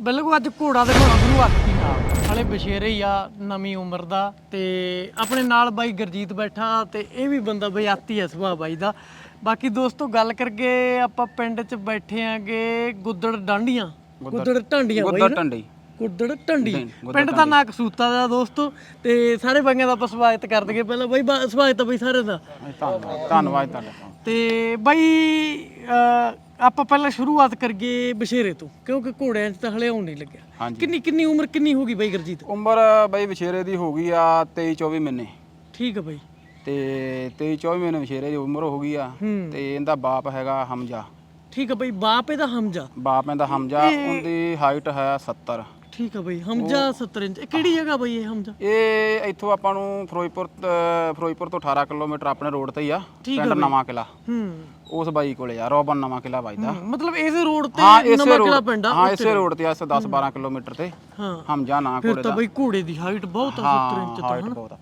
ਬਿਲਕੁਲ ਅੱਜ ਘੋੜਾ ਦੇ ਘੋੜਾ ਗੁਰੂ ਹੱਥੀ ਨਾਲ ਹਲੇ ਬਸ਼ੇਰੇ ਹੀ ਆ ਨਵੀਂ ਉਮਰ ਦਾ ਤੇ ਆਪਣੇ ਨਾਲ ਬਾਈ ਗੁਰਜੀਤ ਬੈਠਾ ਤੇ ਇਹ ਵੀ ਬੰਦਾ ਬਈ ਆਤੀ ਹੈ ਸੁਭਾਅ ਬਾਈ ਦਾ। ਬਾਕੀ ਦੋਸਤੋ ਗੱਲ ਕਰਗੇ ਆਪਾਂ ਪਿੰਡ 'ਚ ਬੈਠੇ ਆਂਗੇ ਗੁੱਦੜ ਡਾਂਡੀਆਂ। ਗੁੱਦੜ ਢਾਂਡੀਆਂ ਬਾਈ ਗੁੱਦਰ ਨਾ? ਟੰਡੀ ਗੁੱਦੜ ਢੰਡੀ। ਪਿੰਡ ਦਾ ਨਾਂ ਕਸੂਤਾ ਦਾ ਦੋਸਤੋ ਤੇ ਸਾਰੇ ਬਾਈਆਂ ਦਾ ਆਪਾਂ ਸਵਾਗਤ ਕਰ ਦਈਏ। ਪਹਿਲਾਂ ਬਾਈ ਬਾ- ਸਵਾਗਤ ਆ ਬਾਈ ਸਾਰਿਆਂ ਦਾ। ਧੰਨਵਾਦ ਧੰਨਵਾਦ। ਤੁਹਾਡਾ ਤੇ ਬਾਈ ਅਹ, ਆਪਾਂ ਪਹਿਲਾਂ ਸ਼ੁਰੂਆਤ ਕਰੀਏ ਬਸ਼ੇਰੇ ਤੋਂ ਕਿਉਂਕਿ ਘੋੜਿਆਂ 'ਚ ਤਾਂ ਹਲੇ ਆਉਣ ਨਹੀਂ ਲੱਗਿਆ। ਹਾਂਜੀ। ਕਿੰਨੀ ਕਿੰਨੀ ਉਮਰ ਕਿੰਨੀ ਹੋ ਗਈ ਬਾਈ ਗੁਰਜੀਤ? ਉਮਰ ਬਈ ਵਿਸ਼ੇਰੇ ਦੀ ਹੋ ਗਈ ਆ 23 24 ਮਹੀਨੇ। ਠੀਕ ਆ ਬਾਈ। ਤੇ 23 24 ਮਹੀਨੇ ਵਿਸ਼ੇਰੇ ਦੀ ਉਮਰ ਹੋ ਗਈ ਆ ਹੂੰ। ਤੇ ਇਹਦਾ ਬਾਪ ਹੈਗਾ ਹਮਜ਼ਾ। ਠੀਕ ਆ ਬਾਈ ਬਾਪ ਇਹਦਾ ਹਮਜ਼ਾ। ਬਾਪ ਇਹਦਾ ਹਮਜ਼ਾ ਉਹਦੀ ਹਾਈਟ ਹੈ 70 ਠੀਕ ਆ ਬਾਈ ਹਮਜ਼ਾ 70 ਇੰਚ। ਇਹ ਕਿਹੜੀ ਜਗ੍ਹਾ ਬਾਈ ਇਹ ਹਮਜ਼ਾ? ਇਹ ਇੱਥੋਂ ਆਪਾਂ ਨੂੰ ਫਿਰੋਜ਼ਪੁਰ ਤ- ਫਿਰੋਜ਼ਪੁਰ ਤੋਂ 18 ਕਿਲੋਮੀਟਰ ਆਪਣੇ ਰੋਡ ਤੇ ਹੀ ਆ ਠੀਕ ਆ ਪਿੰਡ ਨਵਾਂ ਕਿਲਾ। ਹੂੰ। ਉਸ ਬਾਈ ਕੋਲੇ ਆ ਰੋਬਨ ਨਵਾਂ ਕਿਲਾ ਵੱਜਦਾ। ਮਤਲਬ ਇਸੇ ਰੋਡ ਹਾਂ ਤੇ ਇਸੇ ਨਵਾਂ ਕਿਲਾ ਰੋਡ ਪਿੰਡ ਆ ਹਾਂ ਇਸੇ ਰੋਡ। ਤੇ ਆ 10 12 ਕਿਲੋਮੀਟਰ ਤੇ। ਹਾਂ। ਹਮਜ਼ਾ ਨਾਂ ਫਿਰ ਕੋਲੇ ਤਾਂ ਦਾ। ਬਾਈ ਘੋੜੇ ਦੀ ਹਾਈਟ ਬਹੁਤ ਆ 70 ਇੰਚ ਹਾਂ ਹਾਈਟ ਬਹੁਤ ਆ।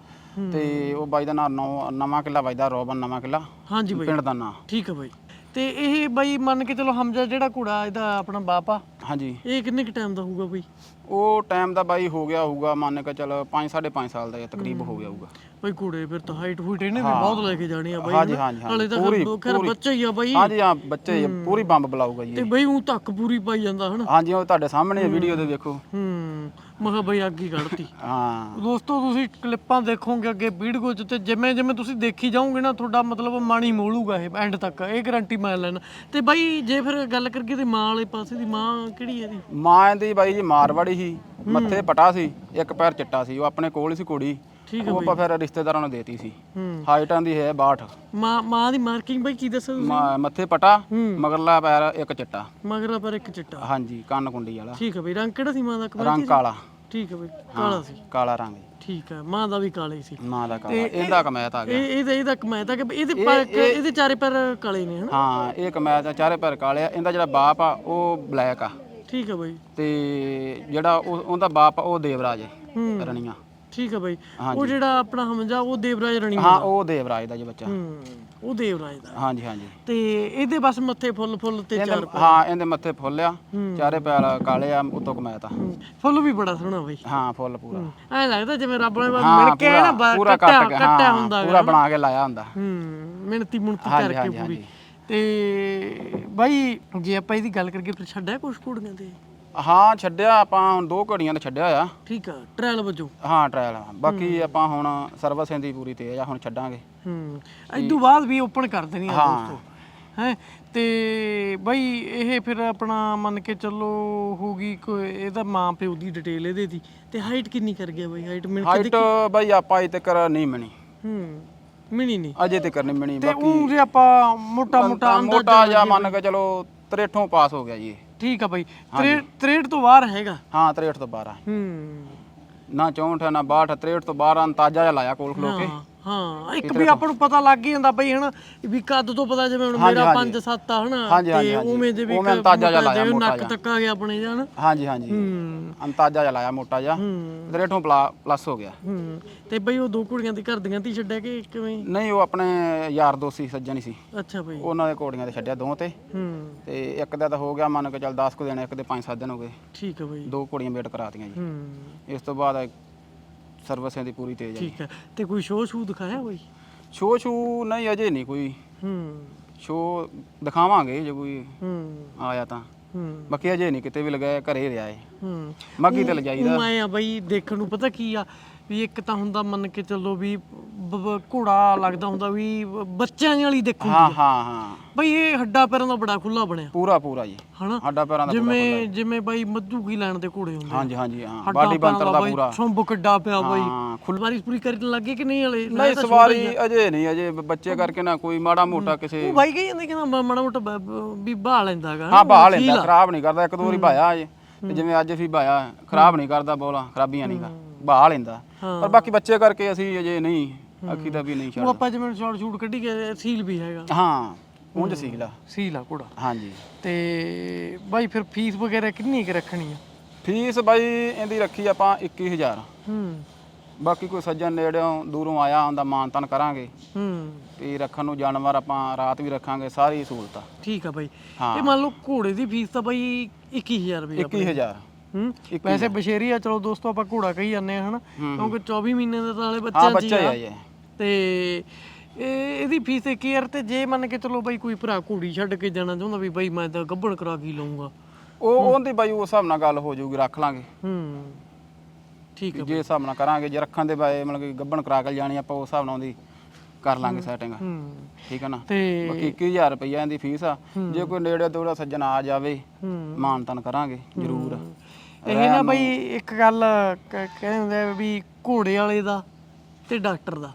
ਤੇ ਉਹ ਬਾਈ ਦਾ ਨਾਂ ਨੌ- ਨਵਾਂ ਕਿਲਾ ਵੱਜਦਾ ਰੋਬਨ ਨਵਾਂ ਕਿਲਾ। ਹਾਂਜੀ ਬਾਈ। ਪਿੰਡ ਦਾ ਨਾਂ। ਠੀਕ ਆ ਬਾਈ। ਤੇ ਇਹ ਬਾਈ ਮੰਨ ਕੇ ਚਲੋ ਹਮਜ਼ਾ ਜਿਹੜਾ ਘੋੜਾ ਇਹਦਾ ਆਪਣਾ ਬਾਪ ਆ ਹਾਂਜੀ। ਇਹ ਕਿੰਨੇ ਕ ਟਾਈਮ ਦਾ ਹੋਊਗਾ ਬਾਈ? ਉਹ ਟਾਈਮ ਦਾ ਬਾਈ ਹੋ ਗਿਆ ਹੋਊਗਾ ਮੰਨ ਕੇ ਚੱਲ 5 5.5 ਸਾਲ ਦਾ ਤਕਰੀਬ ਹੋ। ਗਿਆ ਹੋਊਗਾ। ਬਾਈ ਘੋੜੇ ਫਿਰ ਤਾਂ ਹਾਈਟ ਹੂਟ ਇਹਨੇ ਵੀ ਬਹੁਤ ਲੈ ਕੇ ਜਾਣੀ ਆ ਬਾਈ ਹਾਂਜੀ? ਹਾਂਜੀ ਨਾਲੇ ਹਾਂਜੀ ਤਾਂ ਪੂਰੀ ਖੈਰ- ਖੈਰ ਪੂਰੀ ਬੱਚਾ ਹੀ ਆ ਬਾਈ। ਹਾਂਜੀ ਹਾਂ ਬੱਚੇ ਹੀ ਆ, ਪੂਰੀ ਬੰਬ ਬਲਾਊਗਾ ਜੀ ਤੇ ਇਹ। ਬਾਈ ਉਹ ਧੱਕ ਪੂਰੀ ਪਾਈ ਜਾਂਦਾ ਹਨਾ? ਹਾਂਜੀ ਉਹ ਤੁਹਾਡੇ ਸਾਹਮਣੇ ਵੀਡੀਓ ਦੇ ਵੇਖੋ। ਹੂੰ। ਮੈਂ ਕਿਹਾ ਬਾਈ ਅੱਗ ਹੀ ਕੱਢਤੀ। ਹਾਂ। ਦੋਸਤੋ ਤੁਸੀਂ ਕਲਿੱਪਾਂ ਦੇਖੋਗੇ ਅੱਗੇ ਵੀਡੀਓ 'ਚ ਤੇ ਜਿਵੇਂ ਜਿਵੇਂ ਤੁਸੀਂ ਦੇਖੀ ਜਾਓਗੇ ਨਾ ਤੁਹਾਡਾ ਮਤਲਬ ਮਾਣੀ ਮੋਲੂਗਾ ਇਹ ਐਂਡ ਤੱਕ। ਇਹ ਗਾਰੰਟੀ ਮੈਂ ਲੈਣਾ। ਤੇ ਬਾਈ ਜੇ ਫਿਰ ਗੱਲ ਕਰੀਏ ਤੇ ਮਾਂ ਵਾਲੇ ਪਾਸੇ ਦੀ ਮਾਂ ਕਿਹੜੀ ਹੈ ਇਹਦੀ? ਮਾਂ ਦੀ ਬਾਈ ਜੀ ਮਾਰਵਾੜੀ ਸੀ ਮੱਥੇ ਪਟਾ ਸੀ ਇੱਕ ਪੈਰ ਚਿੱਟਾ ਸੀ ਉਹ ਆਪਣੇ ਕੋਲ ਹੀ ਸੀ ਕੁੜੀ। ਠੀਕ ਉਹ ਆਪਾਂ ਫਿਰ ਰਿਸ਼ਤੇਦਾਰਾਂ ਨੂੰ ਦੇਤੀ ਸੀ। ਹੂੰ। ਹਾਈਟਾਂ ਦੀ ਹੈ 62 ਮਾਂ ਮਾਂ ਦੀ ਮਾਰਕਿੰਗ ਬਾਈ ਕੀ ਦੱਸੋ ਤੁਸੀਂ? ਮਾ- ਮੱਥੇ ਪਟਾ ਹੂੰ। ਮਗਰਲਾ ਪੈਰ ਇੱਕ ਚਿੱਟਾ। ਮਗਰਾ ਪਰ ਇੱਕ ਚਿੱਟਾ। ਹਾਂਜੀ ਕੰਨ ਕੁੰਡੀ ਵਾਲਾ। ਠੀਕ ਹੈ ਬਈ ਰੰਗ ਕਿਹੜਾ ਸੀ ਮਾਂ ਦਾ? ਕਮਲ ਰੰਗ ਕਾਲਾ। ਠੀਕ ਹੈ ਬਈ ਕਾਲਾ ਸੀ। ਕਾਲਾ ਰੰਗ। ਜੀ। ਠੀਕ ਹੈ ਮਾਂ ਦਾ ਵੀ ਕਾਲੇ ਸੀ। ਮਾਂ ਦਾ ਕਾਲਾ। ਇਹਦਾ ਕਮੈਤ ਆ ਗਿਆ। ਇਹ ਇਹਦਾ ਇਹਦਾ ਕਮਾਇਤਾ ਕਿ ਇਹਦੇ ਪਰ ਇਹਦੇ ਚਾਰੇ ਪੈਰ ਕਾਲੇ ਨੇ ਹਨਾ? ਹਾਂ ਇਹ ਕਮੈਤ ਆ ਚਾਰੇ ਪੈਰ ਕਾਲੇ ਆ। ਇਹਦਾ ਜਿਹੜਾ ਬਾਪ ਆ ਉਹ ਬਲੈਕ ਆ। ਠੀਕ ਹੈ ਬਾਈ। ਤੇ ਜਿਹੜਾ ਉਹ- ਉਹਦਾ ਬਾਪ ਆ, ਉਹ ਦੇਵਰਾਜ ਹੈ ਹੂੰ। ਰਣੀਆਂ। ਠੀਕ ਹੈ ਬਾਈ। ਉਹ ਜਿਹੜਾ ਆਪਣਾ ਹਮਜਾ ਉਹ ਦੇਵਰਾਜ ਰਣੀ ਹਾਂ ਉਹ ਦੇਵਰਾਜ ਦਾ ਜੀ ਬੱਚਾ। ਹੂੰ ਉਹ ਦੇਵਰਾਜ ਦਾ। ਹਾਂਜੀ ਹਾਂਜੀ। ਤੇ ਇਹਦੇ ਬਸ ਮੱਥੇ ਫੁੱਲ ਫੁੱਲ ਤੇ ਚਾਰ ਹਾਂ ਇਹਦੇ ਮੱਥੇ ਫੁੱਲ ਆ। ਚਾਰੇ ਪੈਰ ਕਾਲੇ ਆ ਉਤੋਂ ਕਮੈਤ ਆ। ਹੂੰ, ਫੁੱਲ ਵੀ ਬੜਾ ਸੋਹਣਾ ਬਾਈ। ਹਾਂ ਫੁੱਲ ਪੂਰਾ। ਐ ਲੱਗਦਾ ਜਿਵੇਂ ਰੱਬ ਨੇ ਮਿਲ ਕੇ ਨਾ ਪੂਰਾ ਕੱਟ ਕੇ ਕੱਟਿਆ ਹੁੰਦਾ ਪੂਰਾ ਬਣਾ ਕੇ ਲਾਇਆ ਹੁੰਦਾ। ਹੂੰ ਮਿਹਨਤੀ ਮੁਣਤੀ ਕਰਕੇ ਪੂਰੀ। ਤੇ ਬਾਈ ਜੇ ਆਪਾਂ ਇਹਦੀ ਗੱਲ ਕਰੀਏ ਫਿਰ ਛੱਡਿਆ ਕੁਛ ਕੁੜੀਆਂ ਤੇ? ਹਾਂ ਛੱਡਿਆ ਆਪਾਂ ਹੁਣ ਦੋ ਘੜੀਆਂ ਤੇ ਛੱਡਿਆ ਆ। ਠੀਕ ਆ ਟ੍ਰਾਇਲ ਵਜੋਂ। ਹਾਂ ਟ੍ਰਾਇਲ ਬਾਕੀ ਆਪਾਂ ਹੁਣ ਸਰਵਿਸ ਦੀ ਪੂਰੀ ਤੇਜ਼ ਆ ਹੁਣ ਛੱਡਾਂਗੇ। ਹੂੰ ਇਦੋਂ ਬਾਅਦ ਵੀ ਓਪਨ ਕਰ ਦੇਣੀ ਆ ਹਾਂ। ਦੋਸਤੋ। ਹੈ ਤੇ ਬਾਈ ਇਹ ਫਿਰ ਆਪਣਾ ਮੰਨ ਕੇ ਚੱਲੋ ਹੋਗੀ ਕੋਈ ਇਹਦਾ ਮਾਂ ਪਿਓ ਦੀ ਡਿਟੇਲ ਇਹਦੇ ਦੀ। ਤੇ ਹਾਈਟ ਕਿੰਨੀ ਕਰ ਗਿਆ ਬਾਈ? ਹਾਈਟ ਮਿਲ ਹਾਈਟ ਬਾਈ ਆਪਾਂ ਅਜੇ ਤੱਕ ਨਹੀਂ ਮਿਣੀ। ਹੂੰ ਮਿਣੀ ਨਹੀਂ? ਅਜੇ ਤੱਕ ਨਹੀਂ ਮਿਣੀ ਤੇ ਬਾਕੀ ਉਹ ਜੇ ਆਪਾਂ ਮੋਟਾ ਮੋਟਾ ਮੋਟਾ ਜਿਹਾ ਮੰਨ ਕੇ ਚਲੋ 63 ਪਾਸ ਹੋ ਗਿਆ ਜੀ ਇਹ। ਠੀਕ ਆ ਬਾਈ। 63 ਤੋਂ ਬਾਹਰ ਹੈਗਾ। ਹਾਂ 63 ਤੋਂ 12 ਹੂੰ। ਨਾ 64 ਨਾ 62 63 ਤੋਂ 12 ਅੰਤਾਜਾ ਜਿਹਾ ਲਾਇਆ ਕੋਲ ਖਲੋ ਕੇ। ਹਾਂ ਇੱਕ ਵੀ ਆਪਾਂ ਨੂੰ ਪਤਾ ਲੱਗ ਹੀ ਜਾਂਦਾ ਬਈ ਹਨਾ ਵੀ ਕੱਦ ਤੋਂ ਪਤਾ ਜਿਵੇਂ ਹੁਣ ਮੇਰਾ 5 7 ਆ ਹਨਾ ਹਾਂਜੀ। ਉਵੇਂ ਦੇ ਵੀ ਉਵੇਂ ਅੰਦਾਜ਼ਾ ਜਿਹਾ ਮੋਟਾ ਲਾਇਆ, ਜਿਹਾ ਮੋਟਾ ਨੱਕ ਤੱਕ ਆ ਗਿਆ ਆਪਣੇ ਜਾਂ ਹਨਾ। ਹਾਂਜੀ ਹਾਂਜੀ। ਹੂੰ। ਅੰਤਾਜਾ ਜਿਹਾ ਲਾਇਆ ਮੋਟਾ ਜਿਹਾ। ਹੂੰ। 63 ਪਲੱਸ ਹੋ ਗਿਆ। ਹੂੰ। ਤੇ ਬਈ ਉਹ ਦੋ ਕੁੜੀਆਂ ਦੀ ਘਰ ਦੀਆਂ ਤੀ ਛੱਡਿਆ ਕਿ ਕਿਵੇਂ? ਨਹੀਂ ਉਹ ਆਪਣੇ ਯਾਰ ਦੋਸਤ ਸੀ ਸੱਜਣ ਸੀ। ਅੱਛਾ ਬਈ। ਉਹਨਾਂ ਦੇ ਕੋੜੀਆਂ ਤੇ ਛੱਡਿਆ ਦੋ ਤੇ। ਹੂੰ। ਤੇ ਇੱਕ ਦਾ ਤਾਂ ਹੋ ਗਿਆ ਮੰਨ ਕੇ ਚੱਲ 10 ਕੁ ਦਿਨ ਇੱਕ ਦੇ 5-7 ਦਿਨ ਹੋ ਗਏ। ਠੀਕ ਹੈ ਬਈ। ਦੋ ਕੁੜੀਆਂ ਵੇਟ ਕਰਾਤੀਆਂ ਜੀ। ਹੂੰ। ਇਸ ਤੋਂ ਬਾਅਦ ਸਰਵਿਸਾਂ ਦੀ ਪੂਰੀ ਤੇਜ਼ ਹੈ ਠੀਕ ਹੈ। ਤੇ ਕੋਈ ਸ਼ੋਅ ਸ਼ੂ ਦਿਖਾਇਆ ਬਈ ਸ਼ੋ ਸ਼ੂ ਨਹੀਂ ਅਜੇ ਨਹੀਂ ਕੋਈ। ਹੂੰ। ਸ਼ੋ ਦਿਖਾਵਾਂਗੇ ਜੇ ਕੋਈ ਹੂੰ। ਆਇਆ ਤਾਂ। ਹੂੰ। ਬਾਕੀ ਅਜੇ ਨਹੀਂ ਕਿਤੇ ਵੀ ਲਗਾਇਆ ਘਰੇ ਰਿਹਾ ਏ। ਹੂੰ। ਮੱਗੀ ਤੇ ਲਜਾਈਦਾ। ਆਏ ਆ ਬਈ ਦੇਖਣ ਨੂੰ ਪਤਾ ਕੀ ਆ? ਵੀ ਇੱਕ ਤਾਂ ਹੁੰਦਾ ਮੰਨ ਕੇ ਚੱਲੋ ਵੀ ਬ- ਬ- ਘੋੜਾ ਲੱਗਦਾ ਹੁੰਦਾ ਵੀ ਬ- ਬੱਚਿਆਂ ਵਾਲੀ ਦੇਖੋ ਹਾਂ ਹਾਂ ਹਾਂ। ਬਈ ਇਹ ਹੱਡਾ ਪੈਰਾਂ ਦਾ ਬੜਾ ਖੁੱਲਾ ਬਣਿਆ। ਪੂਰਾ ਪੂਰਾ ਜੀ। ਹਨਾ? ਸਾਡਾ ਪੈਰਾਂ ਦਾ ਪੂਰਾ ਜਿਵੇਂ ਜਿਵੇਂ ਬਾਈ ਮੱਧੂ ਕੀ ਲੈਣ ਦੇ ਘੋੜੇ ਹੁੰਦੇ ਹਾਂਜੀ ਹਾਂਜੀ ਹਾਂ। ਹੱਡਾਂ ਬਾਡੀ ਬੰਤਰ ਦਾ ਪੂਰਾ। ਛੰਬ ਕਿੱਡਾ ਪਿਆ ਬਾਈ। ਹਾਂ ਖੁੱਲ ਵਾਰੀ ਪੂਰੀ ਕਰਨ ਲੱਗੇ ਕਿ ਨਹੀਂ ਹਲੇ? ਨਹੀਂ ਸਵਾਰੀ ਅਜੇ ਨਹੀਂ ਅਜੇ ਬੱਚੇ ਕਰਕੇ ਨਾ ਕੋਈ ਮਾੜਾ ਮੋਟਾ ਕਿਸੇ ਉਹ ਬਾਈ ਕਹੀ ਜਾਂਦੇ ਕਹਿੰਦਾ ਮ- ਮਾੜਾ ਮੋਟਾ ਬ- ਬ- ਵੀ ਬਾਹ ਲੈਂਦਾਗਾ ਹਾਂ ਬਾਹ ਲੈਂਦਾ ਖਰਾਬ ਨਹੀਂ ਕਰਦਾ ਇੱਕ ਦੋ ਵਾਰੀ ਭਾਇਆ ਅਜੇ ਤੇ ਜਿਵੇਂ ਅੱਜ ਵੀ ਭਾਇਆ ਖਰਾਬ ਨਹੀਂ ਕਰਦਾ ਬੋਲਾ ਖਰਾਬੀਆਂ ਨਹੀਂ ਕਰ ਬਾਹ ਲੈਂਦਾ। ਪਰ ਬਾਕੀ ਬੱਚੇ ਕਰਕੇ ਅਸੀਂ ਅਜੇ ਨਹੀਂ ਅੱਖੀ ਦਾ ਵੀ ਨਹੀਂ ਉਹ ਛੱਡ ਆਪਾਂ ਜਿਵੇਂ ਸ਼ਾਰਟ ਸ਼ੂਟ ਕੱਢੀ ਗਏ ਸੀਲ ਵੀ ਹੈਗਾ। ਹਾਂ ਉਂਝ ਸੀਲਾ ਸੀਲ ਆ ਘੋੜਾ। ਹਾਂਜੀ। ਤੇ ਬਾਈ ਫਿਰ ਫੀਸ ਵਗੈਰਾ ਕਿੰਨੀ ਕੁ ਰੱਖਣੀ ਆ? ਫੀਸ ਬਾਈ ਇਹਦੀ ਰੱਖੀ ਆਪਾਂ 21000 ਹੂੰ। ਬਾਕੀ ਕੋਈ ਸੱਜਣ ਨੇੜਿਓਂ ਦੂਰੋਂ ਆਇਆ ਹੁੰਦਾ ਮਾਨਤਨ ਕਰਾਂਗੇ। ਹੂੰ। ਤੇ ਰੱਖਣ ਨੂੰ ਜਾਨਵਰ ਆਪਾਂ ਰਾਤ ਵੀ ਰੱਖਾਂਗੇ ਸਾਰੀ ਸਹੂਲਤ। ਠੀਕ ਆ ਬਾਈ। ਹਾਂ। ਇਹ ਮੰਨ ਲਓ ਘੋੜੇ ਦੀ ਫੀਸ ਤਾਂ ਬਾਈ 21000 ਰੁਪਏ 21000 ਹੂੰ? ਵੈਸੇ ਬਸ਼ੇਰੀ ਆ ਚਲੋ ਦੋਸਤੋ ਆਪਾਂ ਘੋੜਾ ਕਹੀ ਜਾਂਦੇ ਆ ਹਨਾ? ਹੂੰ। ਕਿਉਂਕਿ 24 ਮਹੀਨੇ ਦਾ ਤਾਂ ਹਲੇ ਹਾਂ ਬੱਚਾ ਹੀ ਜੀ ਆ। ਆ ਇਹ ਤੇ ਇਹ ਇਹਦੀ ਫੀਸ ਤੇ ਕੇਅਰ ਤੇ ਜੇ ਮੰਨ ਕੇ ਚਲੋ ਬਈ ਕੋਈ ਭਰਾ ਘੋੜੀ ਛੱਡ ਕੇ ਜਾਣਾ ਚਾਹੁੰਦਾ ਵੀ ਬਈ ਮੈਂ ਤਾਂ ਗੱਭਣ ਕਰਾ ਕੇ ਹੀ ਲਊਂਗਾ। ਉਹ ਉਹਦੀ ਬਾਈ ਉਸ ਹਿਸਾਬ ਨਾਲ ਗੱਲ ਹੋ ਜਾਊਗੀ ਰੱਖ ਲਾਂਗੇ। ਹੂੰ। ਠੀਕ ਆ ਜੇ ਹਿਸਾਬ ਨਾਲ ਕਰਾਂਗੇ ਜੇ ਰੱਖਣ ਦੇ ਬਾਏ ਮਤਲਬ ਕਿ ਗੱਬਣ ਕਰਾ ਕੇ ਜਾਣੀ ਆਪਾਂ ਉਸ ਹਿਸਾਬ ਨਾਲ ਉਹਦੀ ਕਰ ਲਾਂਗੇ ਸੈਟਿੰਗ ਹੂੰ। ਠੀਕ ਹੈ ਨਾ? ਬਾਕੀ 21000 ਰੁਪਈਆ ਇਹਦੀ ਫੀਸ ਆ। ਜੇ ਕੋਈ ਨੇੜੇ ਤੇੜਾ ਸੱਜਣ ਆ ਜਾਵੇ ਹੂੰ। ਮਾਨਤਨ ਕਰਾਂਗੇ ਜ਼ਰੂਰ। ਇਹ ਨਾ ਬਈ ਇੱਕ ਗੱਲ ਕ- ਕਹਿੰਦੇ ਆ ਵੀ ਘੋੜੇ ਵਾਲੇ ਦਾ ਤੇ ਡਾਕਟਰ ਦਾ।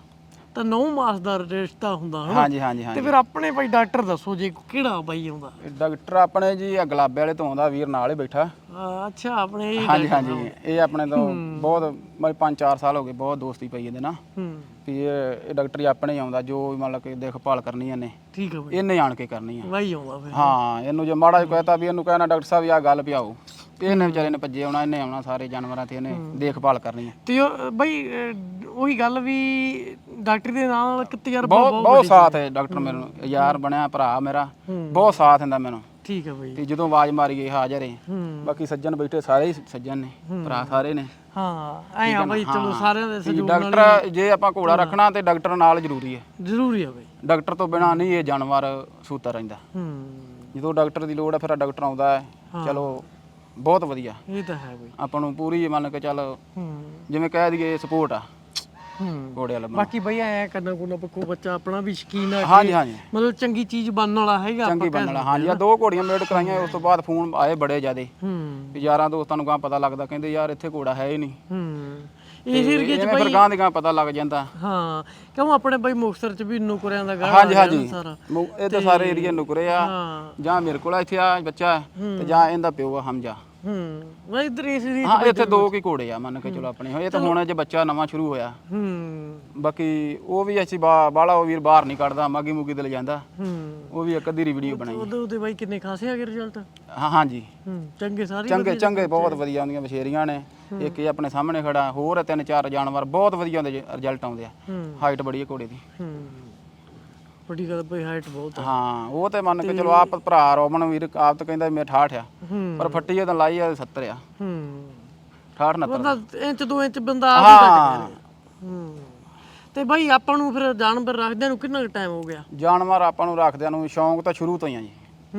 ਤਾਂ 9 ਮਾਸ ਦਾ ਰਿਸ਼ਤਾ ਹੁੰਦਾ ਹਨਾ? ਹਾਂਜੀ ਹਾਂਜੀ ਤੇ ਹਾਂਜੀ। ਫਿਰ ਆਪਣੇ ਭਾਈ ਡਾਕਟਰ ਦੱਸੋ ਜੇ ਕਿਹੜਾ ਬਾਈ ਆਉਂਦਾ। ਇਹ ਡਾਕਟਰ ਆਪਣੇ ਜੀ ਆ ਗੁਲਾਬੇ ਵਾਲੇ ਤੋਂ ਆਉਂਦਾ ਵੀਰ ਨਾਲ ਹੀ ਬੈਠਾ। ਆ, ਅੱਛਾ ਆਪਣੇ ਇਹ ਹਾਂਜੀ ਹਾਂਜੀ ਇਹ ਆਪਣੇ ਤੋਂ ਬਹੁਤ ਮਤਲਬ 5-4 ਸਾਲ ਹੋ ਗਏ ਬਹੁਤ ਦੋਸਤੀ ਪਈ ਇਹਦੇ ਨਾਲ। ਹੂੰ। ਵੀ ਇਹ ਇਹ ਡਾਕਟਰ ਹੀ ਆਪਣੇ ਹੀ ਆਉਂਦਾ ਜੋ ਵੀ ਮਤਲਬ ਕਿ ਦੇਖਭਾਲ ਕਰਨੀ ਇਹਨੇ। ਠੀਕ ਆ ਬਾਈ। ਇਹਨੇ ਆਣ ਕੇ ਕਰਨੀ ਆ। ਬਾਈ ਆਉਂਦਾ ਫਿਰ। ਹਾਂ ਇਹਨੂੰ ਜੇ ਮਾੜਾ ਜਿਹਾ ਕਹਤਾ ਵੀ ਇਹਨੂੰ ਕਹਿਣਾ ਡਾਕਟਰ ਸਾਹਿਬ ਆ ਗੱਲ ਪਿਆਓ ਇਹਨੇ ਵਿਚਾਰੇ ਨੇ ਭੱਜੇ ਆਉਣਾ ਇਹਨੇ ਆਉਣਾ ਸਾਰੇ ਜਾਨਵਰਾਂ ਤੇ ਇਹਨੇ ਦੇਖਭਾਲ ਕਰਨੀ ਆ ਤੇ ਉਹ ਬਈ ਅਹ, ਉਹੀ ਗੱਲ ਵੀ ਡਾਕਟਰ ਦੇ ਨਾਲ ਇੱਕ ਤਜਰਬਾ ਬਹੁਤ ਬਹੁਤ ਸਾਥ ਹੈ। ਡਾਕਟਰ ਮੈਨੂੰ ਯਾਰ ਬਣਿਆ ਭਰਾ ਮੇਰਾ। ਬਹੁਤ ਸਾਥ ਦਿੰਦਾ ਮੈਨੂੰ। ਠੀਕ ਆ ਬਾਈ। ਤੇ ਜਦੋਂ ਆਵਾਜ਼ ਮਾਰੀ ਗਈ ਹਾਜ਼ਰ ਹੈ। ਹੂੰ। ਬਾਕੀ ਸੱਜਣ ਬੈਠੇ ਸਾਰੇ ਹੀ ਸੱਜਣ ਨੇ ਭਰਾ ਸਾਰੇ ਨੇ। ਹਾਂ ਐ ਆ ਬਾਈ ਚਲੋ ਸਾਰਿਆਂ ਦੇ ਸਹਿਯੋਗ ਨਾਲ ਡਾਕਟਰ ਜੇ ਆਪਾਂ ਘੋੜਾ ਰੱਖਣਾ ਤੇ ਡਾਕਟਰ ਨਾਲ ਜ਼ਰੂਰੀ ਹੈ। ਜ਼ਰੂਰੀ ਆ ਬਾਈ। ਡਾਕਟਰ ਤੋਂ ਬਿਨਾ ਨਹੀਂ ਇਹ ਜਾਨਵਰ ਸੂਤਾ ਰਹਿੰਦਾ। ਹੂੰ। ਜਦੋਂ ਡਾਕਟਰ ਦੀ ਲੋੜ ਹੈ ਫਿਰ ਡਾਕਟਰ ਆਉਂਦਾ ਹੈ। ਚਲੋ ਬਹੁਤ ਵਧੀਆ। ਇਹ ਤਾਂ ਹੈ ਬਾਈ। ਆਪਾਂ ਨੂੰ ਪੂਰੀ ਮੰਨ ਕੇ ਚੱਲ ਹੂੰ। ਜਿਵੇਂ ਕਹਿ ਦਈਏ ਸਪੋਰਟ ਆ। ਹੂੰ। ਘੋੜੇ ਵਾਲਾ ਬੰਦਾ। ਬਾਕੀ ਬਈ ਐ ਕਰਨਾ ਕੋਨਾ ਪੱਕੋ ਬੱਚਾ ਆਪਣਾ ਵੀ ਸ਼ਕੀਨ ਆ ਹਾਂਜੀ ਹਾਂਜੀ। ਮਤਲਬ ਚੰਗੀ ਚੀਜ਼ ਬਣਨ ਵਾਲਾ ਹੈਗਾ ਚੰਗੀ ਬਣਨ ਵਾਲਾ ਹਾਂਜੀ ਆ ਦੋ ਘੋੜੀਆਂ ਮੇਡ ਕਰਾਈਆਂ ਉਸ ਤੋਂ ਬਾਅਦ ਫੋਨ ਆਏ ਬੜੇ ਜ਼ਿਆਦੇ। ਹੂੰ। ਵੀ ਯਾਰਾਂ ਦੋਸਤਾਂ ਨੂੰ ਗਾਂ ਪਤਾ ਲੱਗਦਾ ਕਹਿੰਦੇ ਯਾਰ ਇੱਥੇ ਘੋੜਾ ਹੈ ਹੀ ਨਹੀਂ। ਹੂੰ। ਇਸ ਏਰੀਏ ਚ ਐਵੇਂ ਫਿਰ ਗਾਂ ਦੀ ਗਾਂ ਪਤਾ ਲੱਗ ਜਾਂਦਾ। ਹਾਂ ਕਿਉਂ ਆਪਣੇ ਬਈ ਮੁਕਤਸਰ ਚ ਵੀ ਨੁਕਰਿਆਂ ਦਾ ਹਾਂਜੀ ਹਾਂਜੀ। ਮੁ- ਇਹ ਤਾਂ ਸਾਰੇ ਏਰੀਆ ਨੁਕਰੇ ਆ। ਜਾਂ ਮੇਰੇ ਕੋਲ ਆ ਇੱਥੇ ਆ ਬੱਚਾ ਤੇ ਜਾਂ ਇਹਦਾ ਪਿਓ ਆ ਹਮਜਾ। ਹੂੰ ਮੈਂ ਇਧਰ ਇਸ ਏਰੀਏ ਹਾਂ ਇੱਥੇ ਦੋ ਕੀ ਘੋੜੇ ਆ ਮੰਨ ਕੇ ਚਲੋ ਆਪਣੇ ਇਹ ਤਾਂ ਹੁਣ ਜੇ ਬੱਚਾ ਨਵਾਂ ਸ਼ੁਰੂ ਹੋਇਆ। ਹੂੰ। ਬਾਕੀ ਉਹ ਵੀ ਅਸੀਂ ਬਾਲਾ ਉਹ ਵੀਰ ਬਾਹਰ ਨਹੀਂ ਕੱਢਦਾ ਮਾਗੀ ਮੁਗੀ ਤੇ ਲੈ ਜਾਂਦਾ। ਹੂੰ। ਉਹ ਵੀ ਇੱਕ ਅੱਧੀ ਵੀਡੀਓ ਬਣਾਈ। ਉਹਦੇ ਉਹਦੇ ਬਾਈ ਕਿੰਨੇ ਖਾਸੇ ਆ ਗਏ ਰਿਜ਼ਲਟ ਹਾਂ ਹਾਂਜੀ। ਹੂੰ ਚੰਗੇ ਸਾਰੇ ਚੰਗੇ ਚੰਗੇ ਬਹੁਤ ਵਧੀਆ ਆਉਂਦੀਆਂ ਬਸ਼ੇਰੀਆਂ ਨੇ। ਇੱਕ ਇਹ ਆਪਣੇ ਸਾਹਮਣੇ ਖੜਾ ਹੋਰ ਤਿੰਨ ਚਾਰ ਜਾਨਵਰ ਬਹੁਤ ਵਧੀਆ ਆਉਂਦੇ ਰਿਜ਼ਲਟ ਆਉਂਦੇ ਆ। ਹੂੰ। ਹਾਈਟ ਬੜੀ ਹੈ ਘੋੜੇ ਦੀ। ਹੂੰ। ਬੜੀ ਗੱਲ ਬਈ ਹਾਈਟ ਬਹੁਤ ਆ। ਹਾਂ ਉਹ ਤੇ ਮੰਨ ਕੇ ਚਲੋ ਆਪ ਭਰਾ ਰੋਮਨ ਵੀਰ ਆਪ ਤਾਂ ਕਹਿੰਦਾ ਮੈਂ 68 ਆ ਪਰ ਫੱਟੀ ਤਾਂ ਲਾਈ ਆ 70 ਆ। ਹੂੰ। 68 69 ਬੰਦਾ ਇੰਚ ਦੋ ਇੰਚ ਬੰਦਾ ਆਪ ਹੀ ਘਟ ਹਾਂ ਗਿਆ ਹੂੰ। ਤੇ ਬਾਈ ਆਪਾਂ ਨੂੰ ਫਿਰ ਜਾਨਵਰ ਰੱਖਦਿਆਂ ਨੂੰ ਕਿੰਨਾ ਟਾਈਮ ਹੋ ਗਿਆ? ਜਾਨਵਰ ਆਪਾਂ ਨੂੰ ਰੱਖਦਿਆਂ ਨੂੰ ਸ਼ੌਂਕ ਤਾਂ ਸ਼ੁਰੂ ਤੋਂ ਹੀ ਆ ਜੀ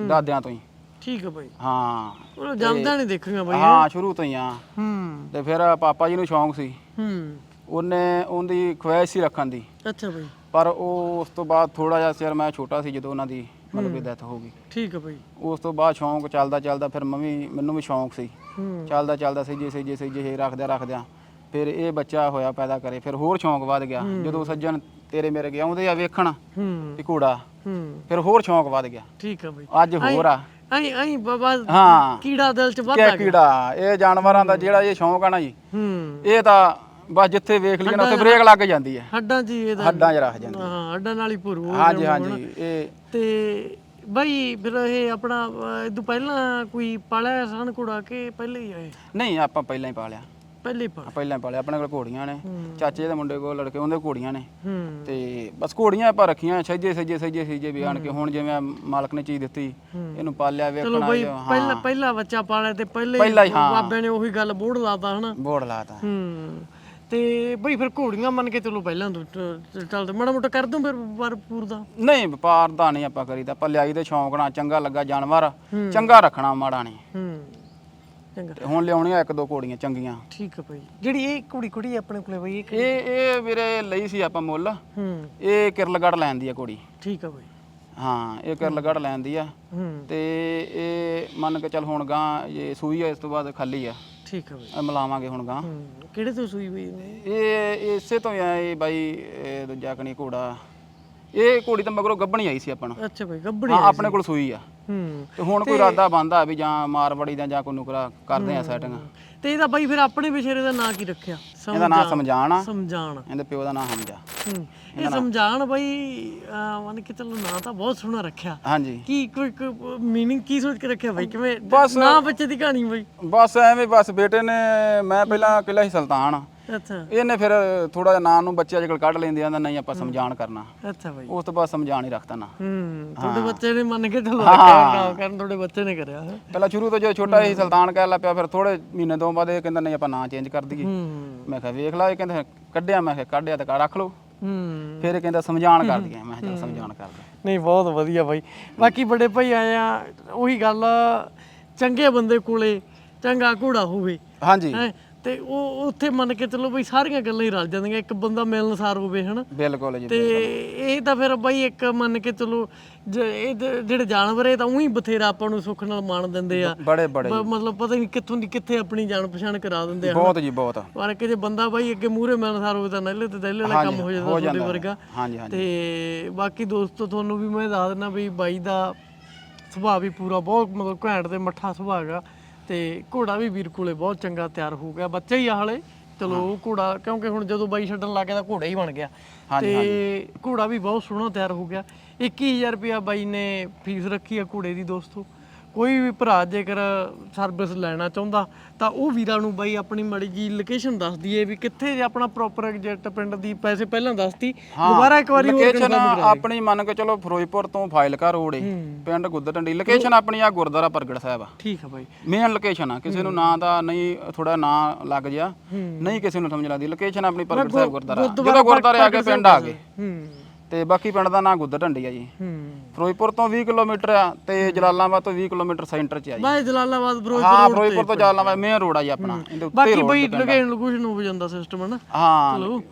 ਦਾਦਿਆਂ ਤੋਂ ਹੀ। ਠੀਕ ਹੈ ਬਾਈ। ਹਾਂ। ਉਹ ਜੰਮਦਾ ਨਹੀਂ ਦੇਖੀਆਂ ਬਾਈ ਹਾਂ। ਸ਼ੁਰੂ ਤੋਂ ਹੀ ਆ। ਹੂੰ। ਤੇ ਫਿਰ ਪਾਪਾ ਜੀ ਨੂੰ ਸ਼ੌਂਕ ਸੀ। ਹੂੰ। ਉਹਨੇ ਉਹਦੀ ਖੁਆਇਸ਼ ਸੀ ਰੱਖਣ ਦੀ। ਅੱਛਾ ਬਾਈ। ਪਰ ਉਹ ਉਸ ਤੋਂ ਬਾਅਦ ਥੋੜਾ ਜਿਹਾ ਸਿਰ ਮੈਂ ਛੋਟਾ ਸੀ ਜਦੋਂ ਉਹਨਾਂ ਦੀ ਮਤਲਬ ਕਿ ਡੈਥ ਹੋ ਗਈ। ਠੀਕ ਹੈ ਬਾਈ। ਉਸ ਤੋਂ ਬਾਅਦ ਸ਼ੌਂਕ ਚੱਲਦਾ ਚੱਲਦਾ ਫਿਰ ਮੰਮੀ ਮੈਨੂੰ ਵੀ ਸ਼ੌਂਕ ਸੀ। ਹੂੰ। ਚੱਲਦਾ ਚੱਲਦਾ ਸਹੀਜੇ ਸਹੀਜੇ ਸਹੀਜੇ ਰੱਖਦਿਆਂ ਰੱਖਦਿਆਂ ਫਿਰ ਇਹ ਬੱਚਾ ਹੋਇਆ ਪੈਦਾ ਕਰੇ ਫਿਰ ਹੋਰ ਸ਼ੌਂਕ ਵੱਧ ਗਿਆ। ਜਦੋਂ ਸੱਜਣ ਤੇਰੇ ਮੇਰੇ ਗਿਆ ਆਉਂਦੇ ਆ ਵੇਖਣ ਹੂੰ। ਵੀ ਘੋੜਾ। ਹੂੰ। ਫਿਰ ਹੋਰ ਸ਼ੌਂਕ ਵੱਧ ਗਿਆ। ਠੀਕ ਹੈ ਬਾਈ। ਅੱਜ ਹੋਰ ਆ। ਆਈ ਆਈ ਬਾਬਾ ਹਾਂ। ਕੀੜਾ ਦਿਲ ਚ ਵੱਧ ਕਿ ਆ ਗਿਆ। ਕੀੜਾ। ਇਹ ਜਾਨਵਰਾਂ ਦਾ ਜਿਹੜਾ ਇਹ ਸ਼ੌਂਕ ਆ ਨਾ ਜੀ। ਹੂੰ। ਇਹ ਤਾਂ ਬਸ ਜਿੱਥੇ ਵੇਖ ਲਈ ਨਾ ਉੱਥੇ ਬ੍ਰੇਕ ਲੱਗ ਜਾਂਦੀ ਹੈ। ਹੱਡਾਂ 'ਚ ਹੀ ਇਹਦਾ ਹੱਡਾਂ 'ਚ ਰੱਖ ਜਾਂਦੀ ਹਾਂ। ਹੱਡਾਂ ਨਾਲ ਹੀ ਭਰੂ ਹੋ ਹਾਂਜੀ ਜਾਂਦਾ ਹਾਂਜੀ ਇਹ ਤੇ ਬਾਈ ਫਿਰ ਇਹ ਆਪਣਾ ਅਹ, ਇਹ ਤੋਂ ਪਹਿਲਾਂ ਕੋਈ ਪਾਲਿਆ ਸਨ ਘੋੜਾ ਕਿ ਪਹਿਲੇ ਹੀ ਆਏ ਨਹੀਂ ਆਪਾਂ ਪਹਿਲਾਂ ਹੀ ਪਾਲਿਆ। ਪਹਿਲੇ ਹੀ ਪਾ ਪਹਿਲਾਂ ਹੀ ਪਾਲਿਆ ਆਪਣੇ ਕੋਲ ਘੋੜੀਆਂ ਨੇ। ਚਾਚੇ ਦੇ ਮੁੰਡੇ ਕੋਲ ਲੜਕੇ ਉਹਦੇ ਘੋੜੀਆਂ ਨੇ। ਹੂੰ। ਤੇ ਬਸ ਘੋੜੀਆਂ ਆਪਾਂ ਰੱਖੀਆਂ ਸੱਜੇ ਸੱਜੇ ਸੱਜੇ ਸੱਜੇ ਵੀ ਆਣ ਕੇ ਹੁਣ ਜਿਵੇਂ ਮਾਲਕ ਨੇ ਚੀਜ਼ ਦਿੱਤੀ ਇਹਨੂੰ ਪਾਲਿਆ ਚਲੋ ਵੇਖਣਾ ਬਾਈ ਜੋ- ਪਹਿਲਾ ਪਹਿਲਾ ਬੱਚਾ ਪਾਲਿਆ ਤੇ ਪਹਿਲੇ ਪਹਿਲਾਂ ਹੀ, ਹਾਂ। ਬਾਬੇ ਨੇ ਉਹੀ ਗੱਲ ਬੋੜ ਲਾਤਾ ਹਨਾ? ਬੋੜ ਲਾਤਾ। ਹੂੰ। ਤੇ ਬਈ ਫਿਰ ਘੋੜੀਆਂ ਮੰਨ ਕੇ ਚਲੋ ਪਹਿਲਾਂ ਚੱਲਦੇ। ਮਾੜਾ ਮੋਟਾ ਕਰ ਦੂੰ ਫਿਰ ਵਪਾਰ ਪੂਰ ਦਾ? ਨਹੀਂ ਵਪਾਰ ਦਾ ਨਹੀਂ ਆਪਾਂ ਕਰੀਦਾ। ਆਪਾਂ ਲਿਆਈ ਦੇ ਸ਼ੌਂਕ ਨਾਲ ਚੰਗਾ ਲੱਗਾ ਜਾਨਵਰ। ਚੰਗਾ ਰੱਖਣਾ ਮਾੜਾ ਨਹੀਂ। ਹੂੰ। ਚੰਗਾ। ਤੇ ਹੁਣ ਲਿਆਉਣੀਆਂ ਇੱਕ ਦੋ ਘੋੜੀਆਂ ਚੰਗੀਆਂ। ਠੀਕ ਹੈ ਬਾਈ। ਜਿਹੜੀ ਇਹ ਕੁੜੀ ਕੁੜੀ ਆਪਣੇ ਕੋਲੇ ਬਈ ਇਹ ਇਹ ਇਹ ਵੀਰੇ ਲਈ ਸੀ ਆਪਾਂ ਮੁੱਲ। ਹੂੰ। ਇਹ ਕਿਰਲਗੜ ਲੈਣ ਦੀ ਆ ਘੋੜੀ। ਠੀਕ ਹੈ ਬਾਈ। ਹਾਂ ਇਹ ਕਿਰਲਗੜ ਲੈਣ ਦੀ ਆ। ਹੂੰ। ਤੇ ਇਹ ਮੰਨ ਕੇ ਚੱਲ ਹੁਣ ਗਾਂ ਇਹ ਸੂਈ ਆ ਇਸ ਤੋਂ ਬਾਅਦ ਖਾਲੀ ਆ। ਠੀਕ ਹੈ ਬਾਈ। ਇਹ ਮਿਲਾਵਾਂਗੇ ਹੁਣ ਗਾਂ ਹੂੰ ਕਿਹੜੇ ਤੋਂ ਸੂਈ ਬਈ ਨੇ ਇਹ ਇਸੇ ਤੋਂ ਹੀ ਆ ਇਹ ਬਾਈ ਇਹ ਦੂਜਾ ਕਣੀ ਘੋੜਾ। ਇਹ ਘੋੜੀ ਤਾਂ ਮਗਰੋਂ ਗੱਭਣੀ ਆਈ ਸੀ ਆਪਾਂ ਨੂੰ। ਅੱਛਾ ਬਾਈ ਗੱਬੜੀ ਹਾਂ ਆਪਣੇ ਕੋਲ ਸੂਈ ਆ। ਹੂੰ। ਤੇ ਹੁਣ ਕੋਈ ਇਰਾਦਾ ਬੰਦਾ ਵੀ ਜਾਂ ਮਾਰਵੜੀ ਦਾ ਜਾਂ ਕੋਈ ਨੁਕਰਾ ਕਰਦੇ ਆ ਸੈਟਿੰਗ ਤੇ ਇਹਦਾ ਬਾਈ ਫਿਰ ਆਪਣੇ ਵਿਸ਼ੇਰੇ ਦਾ ਨਾਂ ਕੀ ਰੱਖਿਆ? ਇਹਦਾ ਨਾਂ ਸਮਝਾਣ ਆ। ਸਮਝਾਣ ਇਹਦੇ ਪਿਓ ਦਾ ਨਾਂ ਹਮਜਾ। ਹੂੰ। ਇਹ ਸਮਝਾਣ ਅਹ, ਮੰਨ ਕੇ ਚੱਲੋ ਨਾਂ ਤਾਂ ਬਹੁਤ ਸੋਹਣਾ ਰੱਖਿਆ। ਹਾਂਜੀ। ਕੀ ਕੋਈ ਮੀਨਿੰਗ ਕੀ ਸੋਚ ਕੇ ਰੱਖਿਆ ਬਾਈ ਕਿਵੇਂ ਨਾ ਬੱਚੇ ਦੀ ਕਹਾਣੀ ਬਾਈ ਬਸ ਐਵੇਂ ਬਸ ਬੇਟੇ ਨੇ ਮੈਂ ਪਹਿਲਾਂ ਕਿਲਾ ਸੀ ਸੁਲਤਾਨ ਅੱਛਾ। ਇਹਨੇ ਫਿਰ ਥੋੜਾ ਜਿਹਾ ਨਾਂ ਨੂੰ ਬੱਚੇ ਅੱਜਕੱਲ ਕੱਢ ਲੈਂਦੇ ਆਂਦਾ ਨਹੀਂ ਆਪਾਂ ਸਮਝਾਣ ਕਰਨਾ। ਅੱਛਾ ਬਾਈ। ਉਸ ਤੋਂ ਬਾਅਦ ਸਮਝਾਣ ਹੀ ਰੱਖਤਾ ਨਾ। ਹੂੰ ਤੁਹਾਡੇ ਬੱਚੇ ਨੇ ਮੰਨ ਕੇ ਚੱਲੋ ਕਰਨ ਤੁਹਾਡੇ ਬੱਚੇ ਨੇ ਕਰਿਆ। ਪਹਿਲਾਂ ਸ਼ੁਰੂ ਤੋਂ ਜਦੋਂ ਛੋਟਾ ਸੀ ਸੁਲਤਾਨ ਕਹਿ ਲਾ ਪਿਆ ਫਿਰ ਥੋੜੇ ਮਹੀਨੇ ਤੋਂ ਬਾਅਦ ਇਹ ਕਹਿੰਦਾ ਨਹੀਂ ਆਪਾਂ ਨਾਂ ਚੇਂਜ ਕਰ ਦਈਏ। ਹੂੰ। ਮੈਂ ਕਿਹਾ ਵੇਖ ਲਾ ਇਹ ਕਹਿੰਦਾ ਕੱਢਿਆ ਮੈਂ ਕਿਹਾ ਕੱਢਿਆ ਤਾਂ ਰੱਖ ਲਓ। ਹੂੰ। ਫਿਰ ਇਹ ਕਹਿੰਦਾ ਸਮਝਾਣ ਕਰ ਦਈਏ। ਮੈਂ ਕਿਹਾ ਚੱਲ ਸਮਝਾਣ ਕਰ ਦੇ ਨਹੀਂ ਬਹੁਤ ਵਧੀਆ ਬਾਈ। ਬਾਕੀ ਬੜੇ ਭਾਈ ਆਏ ਆ ਉਹੀ ਗੱਲ ਚੰਗੇ ਬੰਦੇ ਕੋਲੇ ਚੰਗਾ ਘੋੜਾ ਹੋਵੇ। ਹਾਂਜੀ। ਤੇ ਉਹ ਉੱਥੇ ਮੰਨ ਕੇ ਚੱਲੋ ਬਈ ਸਾਰੀਆਂ ਗੱਲਾਂ ਹੀ ਰਲ ਜਾਂਦੀਆਂ ਇੱਕ ਬੰਦਾ ਮਿਲਣਸਾਰ ਹੋਵੇ ਹਨਾ? ਬਿਲਕੁਲ ਜੀ ਤੇ ਇਹ ਤਾਂ ਫਿਰ ਬਾਈ ਇੱਕ ਮੰਨ ਕੇ ਚੱਲੋ ਜ- ਇਹ ਜ- ਜਿਹੜੇ ਜਾਨਵਰ ਇਹ ਤਾਂ ਉਹੀ ਬਥੇਰਾ ਆਪਾਂ ਨੂੰ ਸੁੱਖ ਨਾਲ ਮਾਣ ਦਿੰਦੇ ਆ। ਬੜੇ ਬੜੇ ਬ- ਮਤਲਬ ਪਤਾ ਨਹੀਂ ਕਿੱਥੋਂ ਦੀ ਕਿੱਥੇ ਆਪਣੀ ਜਾਣ ਪਛਾਣ ਕਰਾ ਦਿੰਦੇ ਆ ਬਹੁਤ ਜੀ ਬਹੁਤ। ਪਰ ਕਿ ਜੇ ਬੰਦਾ ਬਾਈ ਅੱਗੇ ਮੂਹਰੇ ਮਿਲਣਸਾਰ ਹੋਵੇ ਤਾਂ ਨਹਿਲੇ ਤੇ ਦਹਿਲੇ ਵਾਲਾ ਕੰਮ ਹੋ ਜਾਂਦਾ ਤੁਹਾਡੇ ਵਰਗਾ। ਹਾਂਜੀ ਹਾਂਜੀ। ਤੇ ਬਾਕੀ ਦੋਸਤੋ ਤੁਹਾਨੂੰ ਵੀ ਮੈਂ ਦੱਸ ਦਿੰਦਾ ਵੀ ਬਾਈ ਦਾ ਸੁਭਾਅ ਵੀ ਪੂਰਾ ਬਹੁਤ ਮਤਲਬ ਘੈਂਟ ਤੇ ਮੱਠਾ ਸੁਭਾਅ ਹੈਗਾ। ਤੇ ਘੋੜਾ ਵੀ ਵੀਰ ਕੋਲੇ ਬਹੁਤ ਚੰਗਾ ਤਿਆਰ ਹੋ ਗਿਆ। ਬੱਚਾ ਹੀ ਆ ਹਲੇ। ਚਲੋ ਉਹ ਘੋੜਾ ਕਿਉਂਕਿ ਹੁਣ ਜਦੋਂ ਬਾਈ ਛੱਡਣ ਲੱਗ ਗਿਆ ਤਾਂ ਘੋੜਾ ਹੀ ਬਣ ਗਿਆ। ਤੇ ਘੋੜਾ ਵੀ ਬਹੁਤ ਸੋਹਣਾ ਤਿਆਰ ਹੋ ਗਿਆ। 21000 ਰੁਪਇਆ ਬਾਈ ਨੇ ਫੀਸ ਰੱਖੀ ਆ ਘੋੜੇ ਦੀ ਦੋਸਤੋ। ਕੋਈ ਵੀ ਭਰਾ ਜੇਕਰ ਸਰਵਿਸ ਲੈਣਾ ਚਾਹੁੰਦਾ ਤਾਂ ਉਹ ਵੀਰਾਂ ਨੂੰ ਬਾਈ ਆਪਣੀ ਮੜੀ ਜੀ ਲੋਕੇਸ਼ਨ ਦੱਸ ਦਈਏ ਵੀ ਕਿੱਥੇ ਜੇ ਆਪਣਾ ਪ੍ਰੋਪਰ ਐਗਜੈਕਟ ਪਿੰਡ ਦੀ ਪੈਸੇ ਪਹਿਲਾਂ ਦੱਸਤੀ ਦੁਬਾਰਾ ਇੱਕ ਵਾਰੀ ਹੋਰ ਲੋਕੇਸ਼ਨ ਆਪਣੀ ਮੰਨ ਕੇ ਚਲੋ ਫਿਰੋਜ਼ਪੁਰ ਤੋਂ ਫਾਇਲਕਾ ਰੋਡ ਏ ਪਿੰਡ ਗੁੱਦਟੰਡੀ ਲੋਕੇਸ਼ਨ ਆਪਣੀ ਆ ਗੁਰਦੁਆਰਾ ਪ੍ਰਗਟ ਸਾਹਿਬ ਆ। ਠੀਕ ਆ ਬਾਈ। ਮੇਨ ਲੋਕੇਸ਼ਨ ਆ ਕਿਸੇ ਨੂੰ ਨਾਂ ਦਾ ਨਹੀਂ ਥੋੜਾ ਨਾਂ ਲੱਗ ਜਾ ਨਹੀਂ ਕਿਸੇ ਨੂੰ ਸਮਝ ਲੱਗਦੀ ਲੋਕੇਸ਼ਨ ਆਪਣੀ ਪ੍ਰਗਟ ਸਾਹਿਬ ਗੁਰਦੁਆਰਾ ਜਦੋਂ ਗੁਰਦੁਆਰੇ ਆ ਕੇ ਪਿੰਡ ਆ। ਗਏ। ਹੂੰ। ਤੇ ਬਾਕੀ ਪਿੰਡ ਦਾ ਨਾਂ ਗੁੱਦਟੰਡੀ ਆ ਜੀ। ਹੂੰ। ਫਿਰੋਜ਼ਪੁਰ ਤੋਂ 20 ਕਿਲੋਮੀਟਰ ਆ ਤੇ ਜਲਾਲਾਬਾਦ ਤੋਂ 20 ਕਿਲੋਮੀਟਰ ਸੈਂਟਰ 'ਚ ਆ ਜੀ। ਬਾਈ ਜਲਾਲਾਬਾਦ ਫਿਰੋਜ਼ਪੁਰ ਹਾਂ ਫਿਰੋਜ਼ਪੁਰ ਤੋਂ ਜਲਾਲਾਬਾਦ ਮੇਨ ਰੋਡ ਆ ਜੀ ਆਪਣਾ। ਇਹਦੇ ਉੱਤੇ ਬਾਕੀ ਬਈ ਲੋਕੇਸ਼ਨ ਲੋਕੇਸ਼ਨ ਹੋ ਜਾਂਦਾ ਸਿਸਟਮ ਹਨਾ? ਹਾਂ। ਚਲੋ।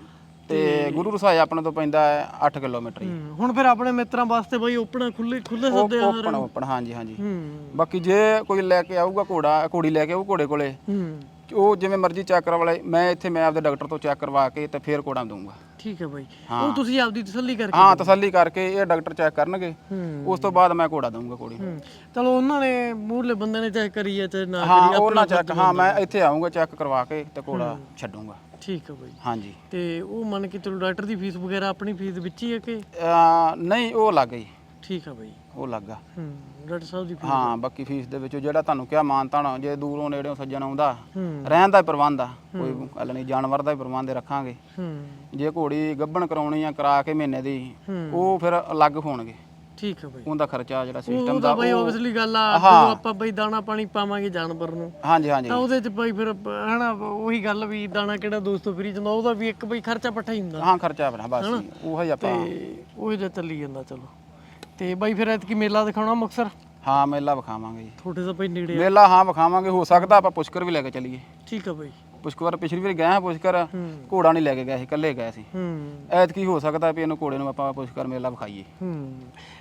ਤੇ ਗੁਰੂ ਰਸਾਏ ਆਪਣੇ ਤੋਂ ਪੈਂਦਾ ਹੈ 8 ਕਿਲੋਮੀਟਰ ਜੀ। ਹੂੰ, ਹੁਣ ਫਿਰ ਆਪਣੇ ਮਿੱਤਰਾਂ ਵਾਸਤੇ ਬਾਈ ਓਪਨ ਖੁੱਲੇ ਖੁੱਲੇ ਸੱਦੇ ਆ ਓਪਨ ਓਪਨ ਹਾਂਜੀ ਹਾਂਜੀ। ਹੂੰ। ਬਾਕੀ ਜੇ ਕੋਈ ਲੈ ਕੇ ਆਊਗਾ ਘੋੜਾ ਘੋੜੀ ਲੈ ਕੇ ਆਊ ਘੋੜੇ ਕੋਲੇ। ਹੂੰ। ਉਹ ਜਿਵੇਂ ਮਰਜ਼ੀ ਚੈੱਕ ਕਰਵਾ ਲੈ ਮੈਂ ਇੱਥੇ ਮੈਂ ਆਪਦੇ ਡਾਕਟਰ ਤੋਂ ਚੈੱਕ ਕਰਵਾ ਕੇ ਤੇ ਫਿਰ ਘੋੜਾ ਦਊਂਗਾ। ਠੀਕ ਹੈ ਬਾਈ। ਉਹ ਤੁਸੀਂ ਆਪਦੀ ਤਸੱਲੀ ਕਰਕੇ ਹਾਂ ਤਸੱਲੀ ਕਰਕੇ ਇਹ ਡਾਕਟਰ ਚੈੱਕ ਕਰਨਗੇ। ਹੂੰ। ਉਸ ਤੋਂ ਬਾਅਦ ਮੈਂ ਘੋੜਾ ਦਊਂਗਾ ਘੋੜੀ ਨੂੰ। ਹੂੰ। ਚਲੋ ਉਹਨਾਂ ਨੇ ਮੂਹਰਲੇ ਬੰਦੇ ਨੇ ਚੈੱਕ ਕਰੀ ਹੈ ਤੇ ਨਾ ਹਾਂ ਕਰੀ ਉਹ ਨਾ ਚੈੱਕ ਹਾਂ ਮੈਂ ਇੱਥੇ ਆਊਂਗਾ ਚੈੱਕ ਕਰਵਾ ਕੇ ਤੇ ਘੋੜਾ ਛੱਡੂੰਗਾ। ਠੀਕ ਹੈ ਬਾਈ। ਹਾਂਜੀ। ਤੇ ਉਹ ਮੰਨ ਕੇ ਚਲੋ ਡਾਕਟਰ ਦੀ ਫੀਸ ਵਗੈਰਾ ਆਪਣੀ ਫੀਸ ਵਿੱਚ ਹੀ ਹੈ ਕਿ? ਨਹੀਂ ਉਹ ਲੱਗ ਗਈ ਠੀਕ ਹੈ ਬਾਈ। ਉਹ ਲੱਗਾ ਹੂੰ ਡਾਕਟਰ ਸਾਹਿਬ ਦੀ ਫੀਸ ਹਾਂ ਬਾਕੀ ਫੀਸ ਦੇ ਵਿੱਚੋਂ ਜਿਹੜਾ ਤੁਹਾਨੂੰ ਕਿਹਾ ਮਾਨਤਾਨ ਜੇ ਦੂਰੋਂ ਨੇੜਿਓਂ ਸੱਜਣ ਆਉਂਦਾ ਹੂੰ। ਰਹਿਣ ਦਾ ਪ੍ਰਬੰਧ ਆ। ਕੋਈ ਗੱਲ ਨਹੀਂ ਜਾਨਵਰ ਦਾ ਹੀ ਪ੍ਰਬੰਧ ਰੱਖਾਂਗੇ। ਹੂੰ। ਜੇ ਘੋੜੀ ਗੱਭਣ ਕਰਾਉਣੀ ਆ ਕਰਾ ਕੇ ਮਹੀਨੇ ਦੀ ਹੂੰ। ਉਹ ਫਿਰ ਅਲੱਗ ਹੋਣਗੇ। ਠੀਕ ਹੈ ਬਾਈ। ਉਹਦਾ ਖਰਚਾ ਜਿਹੜਾ ਉਹ ਸਿਸਟਮ ਦਾ ਤਾਂ ਬਾਈ ਆਬਵੀਅਸਲੀ ਗੱਲ ਆ ਜਦੋਂ ਆਪਾਂ ਬਈ ਦਾਣਾ ਪਾਣੀ ਪਾਵਾਂਗੇ ਜਾਨਵਰ ਨੂੰ ਹਾਂਜੀ ਹਾਂਜੀ। ਤਾਂ ਉਹਦੇ ਚ ਬਾਈ ਫਿਰ ਪ- ਹਨਾ ਉਹੀ ਗੱਲ ਵੀ ਦਾਣਾ ਕਿਹੜਾ ਦੋਸਤੋ ਫਰੀ ਜਾਂਦਾ ਉਹਦਾ ਵੀ ਇੱਕ ਬਈ ਖਰਚਾ ਪੱਠਾ ਹੀ ਹੁੰਦਾ। ਹਾਂ ਖਰਚਾ ਆਪਣਾ ਬਸ ਉਹ ਹੀ ਆਪਾਂ ਤੇ ਉਹ ਚੱਲੀ ਜਾਂਦਾ ਚਲੋ। ਤੇ ਬਾਈ ਫਿਰ ਐਤਕੀ ਮੇਲਾ ਦਿਖਾਉਣਾ ਮੁਕਸਰ ਹਾਂ ਮੇਲਾ ਵਿਖਾਵਾਂਗੇ ਜੀ। ਤੁਹਾਡੇ ਤਾਂ ਬਾਈ ਨੇੜੇ ਆ। ਮੇਲਾ ਹਾਂ ਵਿਖਾਵਾਂਗੇ ਹੋ ਸਕਦਾ ਆਪਾਂ ਪੁਸ਼ਕਰ ਵੀ ਲੈ ਕੇ ਚੱਲੀਏ। ਠੀਕ ਆ ਬਾਈ। ਪੁਸ਼ਕਰ ਪਿਛਲੀ ਵਾਰੀ ਗਏ ਹਾਂ ਪੁਸ਼ਕਰ ਹੂੰ। ਘੋੜਾ ਨਹੀਂ ਲੈ ਕੇ ਗਏ ਸੀ ਇਕੱਲੇ ਗਏ ਸੀ। ਹੂੰ। ਐਤਕੀ ਹੋ ਸਕਦਾ ਵੀ ਇਹਨੂੰ ਘੋੜੇ ਨੂੰ ਆਪਾਂ ਪੁਸ਼ਕਰ ਮੇਲਾ ਵਿਖਾਈਏ। ਹੂੰ।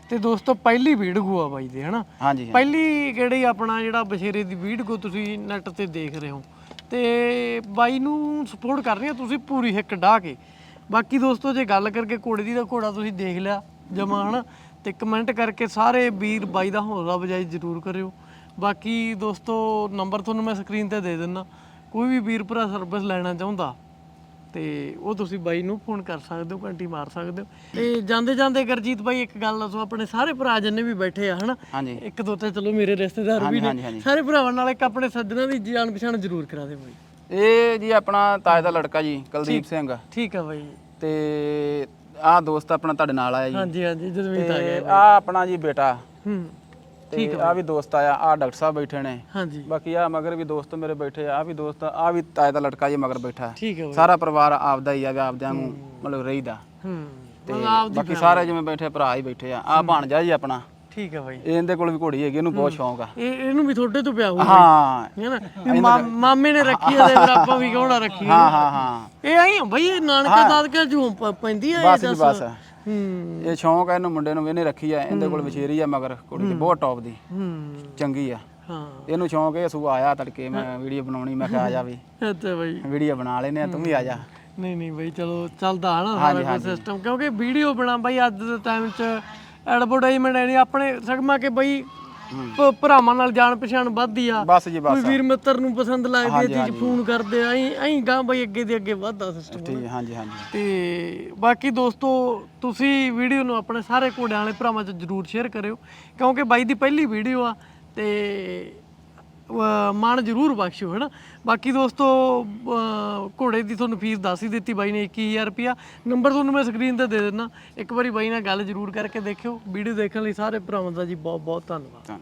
ਤੇ ਦੋਸਤੋ ਪਹਿਲੀ ਵੀਡੀਓ ਆ ਬਾਈ ਦੇ ਹਨਾ? ਹਾਂਜੀ ਹਾਂ। ਪਹਿਲੀ ਕਿਹੜੀ ਆਪਣਾ ਜਿਹੜਾ ਬਸ਼ੇਰੇ ਦੀ ਵੀਡੀਓ ਤੁਸੀਂ ਨੈਟ ਤੇ ਦੇਖ ਰਹੇ ਹੋ? ਤੇ ਬਾਈ ਨੂੰ ਸਪੋਰਟ ਕਰ ਰਹੇ ਹੋ ਤੁਸੀਂ ਪੂਰੀ ਹਿੱਕ ਢਾ ਕੇ। ਬਾਕੀ ਦੋਸਤੋ ਜੇ ਗੱਲ ਕਰਕੇ ਘੋੜੇ ਦੀ ਤਾਂ ਘੋੜਾ ਤੁਸੀਂ ਦੇਖ ਲਿਆ ਜਮਾ ਹਨਾ? ਤੇ ਕਮੈਂਟ ਕਰਕੇ ਸਾਰੇ ਵੀਰ ਬਾਈ ਦਾ ਹੌਸਲਾ ਵਜਾਈ ਜ਼ਰੂਰ ਕਰਿਓ। ਬਾਕੀ ਦੋਸਤੋ ਨੰਬਰ ਤੁਹਾਨੂੰ ਮੈਂ ਸਕਰੀਨ ਤੇ ਦੇ ਦਿੰਨਾ। ਕੋਈ ਵੀ ਵੀਰ ਭਰਾ ਸਰਵਿਸ ਲੈਣਾ ਚਾਹੁੰਦਾ ਤੇ ਉਹ ਤੁਸੀਂ ਬਾਈ ਨੂੰ ਫੋਨ ਕਰ ਸਕਦੇ ਹੋ ਘੰਟੀ ਮਾਰ ਸਕਦੇ ਹੋ। ਤੇ ਜਾਂਦੇ ਜਾਂਦੇ ਗਰਜੀਤ ਬਾਈ ਇੱਕ ਗੱਲ ਦੱਸੋ ਆਪਣੇ ਸਾਰੇ ਭਰਾ ਜਿੰਨੇ ਵੀ ਬੈਠੇ ਆ ਹਨਾ? ਹਾਂਜੀ। ਇੱਕ ਦੋ ਤੇ ਚਲੋ ਮੇਰੇ ਰਿਸ਼ਤੇਦਾਰ ਵੀ ਹਾਂਜੀ ਨੇ। ਹਾਂਜੀ ਸਾਰੇ ਭਰਾਵਾਂ ਨਾਲ ਇੱਕ ਆਪਣੇ ਸੱਜਣਾ ਦੀ ਜਾਣ ਪਛਾਣ ਜ਼ਰੂਰ ਕਰਾ ਦੇ ਬਾਈ। ਇਹ ਜੀ ਆਪਣਾ ਤਾਜ ਦਾ ਲੜਕਾ ਜੀ ਕੁਲਦੀਪ ਸਿੰਘ। ਠੀਕ ਆ ਬਾਈ। ਤੇ ਆਹ ਦੋਸਤ ਆਪਣਾ ਤੁਹਾਡੇ ਨਾਲ ਆਇਆ ਜੀ। ਹਾਂਜੀ ਹਾਂਜੀ ਜਸਮੀਤ ਆ ਗਿਆ ਆਹ ਆਪਣਾ ਜੀ ਬੇਟਾ। ਹੂੰ ਤੇ ਆ ਵੀ ਦੋਸਤ ਆਇਆ ਆ ਡਾਕਟਰ ਸਾਹਿਬ ਬੈਠੇ ਨੇ। ਹਾਂਜੀ। ਬਾਕੀ ਆ ਮਗਰ ਵੀ ਦੋਸਤ ਮੇਰੇ ਬੈਠੇ ਆ ਆਹ ਵੀ ਦੋਸਤ ਆ ਵੀ ਤਾਏ ਦਾ ਲੜਕਾ ਜੀ ਮਗਰ ਬੈਠਾ। ਠੀਕ ਆ ਬਾਈ। ਸਾਰਾ ਪਰਿਵਾਰ ਆਪਦਾ ਹੀ ਆ ਵੀ ਆਪਦਿਆਂ ਨੂੰ ਮਤਲਬ ਰਹੀਦਾ। ਹੂੰ ਤੇ ਬਾਕੀ ਸਾਰੇ ਜਿਵੇਂ ਬੈਠੇ ਭਰਾ ਹੀ ਬੈਠੇ ਆ। ਆ ਭਾਣਜਾ ਜੀ ਆਪਣਾ। ਠੀਕ ਆ ਬਾਈ। ਇਹਦੇ ਕੋਲ ਵੀ ਘੋੜੀ ਹੈਗੀ ਇਹਨੂੰ ਬਹੁਤ ਸ਼ੌਂਕ ਆ। ਇਹ ਇਹਨੂੰ ਵੀ ਤੁਹਾਡੇ ਤੋਂ ਪਿਆ ਹੋਊ ਹਾਂ। ਹੈ ਨਾ? ਮਾ- ਮਾਮੇ ਨੇ ਰੱਖੀ ਆ ਤੇ ਫਿਰ ਆਪਾਂ ਵੀ ਕੌਣਾ ਰੱਖੀ? ਹਾਂ ਹਾਂ ਹਾਂ। ਇਹ ਆਈ ਬਈ ਇਹ ਨਾਨਕੇ ਦਾਦਕੇ ਜੂ ਪੈਂਦੀ ਆ ਇਹ ਬਸ ਜੀ ਬਸ। ਹੂੰ। ਇਹ ਸ਼ੌਂਕ ਆ ਇਹਨੂੰ ਮੁੰਡੇ ਨੂੰ ਇਹਨੇ ਰੱਖੀ ਆ ਇਹਦੇ ਕੋਲ ਵਿਸ਼ੇਰੀ ਆ ਮਗਰ ਕੁੜੀ ਬਹੁਤ ਟੌਪ ਦੀ। ਹੂੰ। ਚੰਗੀ ਆ। ਹਾਂ। ਇਹਨੂੰ ਸ਼ੌਂਕ ਇਹ ਸੂ ਆਇਆ ਤੜਕੇ ਮੈਂ ਵੀਡੀਓ ਬਣਾਉਣੀ ਮੈਂ ਕਿਹਾ ਆ ਜਾ ਵੀ। ਅੱਛਾ ਬਾਈ। ਵੀਡੀਓ ਬਣਾ ਲੈਨੇ ਆ ਤੂੰ ਵੀ ਆ ਜਾ। ਨਹੀਂ ਨਹੀਂ ਬਾਈ ਚਲੋ ਚੱਲਦਾ ਹਨਾ ਸਾਰਾ ਸਿਸਟਮ ਕਿਉਂਕਿ ਵੀਡੀਓ ਬਣਾ ਬਾਈ ਅੱਜ ਦੇ ਟਾਈਮ 'ਚ ਐਡਵਰਟਾਈਜ਼ਮੈਂਟ ਹੈ ਨਹੀਂ ਆਪਣੇ ਸਗਮਾ ਕੇ ਬਾਈ ਭ- ਭਰਾਵਾਂ ਨਾਲ ਜਾਣ ਪਛਾਣ ਵੱਧਦੀ ਆ। ਬਸ ਜੀ ਕੋਈ ਬਸ ਵੀਰ ਮਿੱਤਰ ਨੂੰ ਪਸੰਦ ਲੱਗਦੀ ਹਾਂਜੀ, ਚੀਜ਼। ਫੋਨ ਕਰਦੇ ਆ ਐਂ ਐਂ ਗਾਂ ਬਈ ਅੱਗੇ ਦੇ ਅੱਗੇ ਵੱਧਦਾ ਸਿਸਟਮ ਠੀਕ ਹੈ ਹਾਂਜੀ ਹਾਂਜੀ। ਤੇ ਬਾਕੀ ਦੋਸਤੋ ਤੁਸੀਂ ਵੀਡੀਓ ਨੂੰ ਆਪਣੇ ਸਾਰੇ ਘੋੜਿਆਂ ਵਾਲੇ ਭਰਾਵਾਂ 'ਚ ਜਰੂਰ ਸ਼ੇਅਰ ਕਰਿਓ ਕਿਉਂਕਿ ਬਾਈ ਦੀ ਪਹਿਲੀ ਵੀਡੀਓ ਆ ਤੇ ਮਾਣ ਜਰੂਰ ਬਖਸ਼ਿਓ, ਹੈਨਾ? ਬਾਕੀ ਦੋਸਤੋ ਘੋੜੇ ਦੀ ਤੁਹਾਨੂੰ ਫੀਸ ਦੱਸ ਹੀ ਦਿੱਤੀ ਬਾਈ ਨੇ 21000 ਰੁਪਿਆ ਨੰਬਰ ਤੁਹਾਨੂੰ ਮੈਂ ਸਕਰੀਨ ਤੇ ਦੇ ਦਿੰਦਾ ਇੱਕ ਵਾਰੀ ਬਾਈ ਨਾਲ ਗੱਲ ਜਰੂਰ ਕਰਕੇ ਦੇਖਿਓ। ਵੀਡੀਓ ਦੇਖਣ ਲਈ ਸਾਰੇ ਭਰਾਵਾਂ ਦਾ ਜੀ ਬਹੁਤ ਬਹੁਤ ਧੰਨਵਾਦ।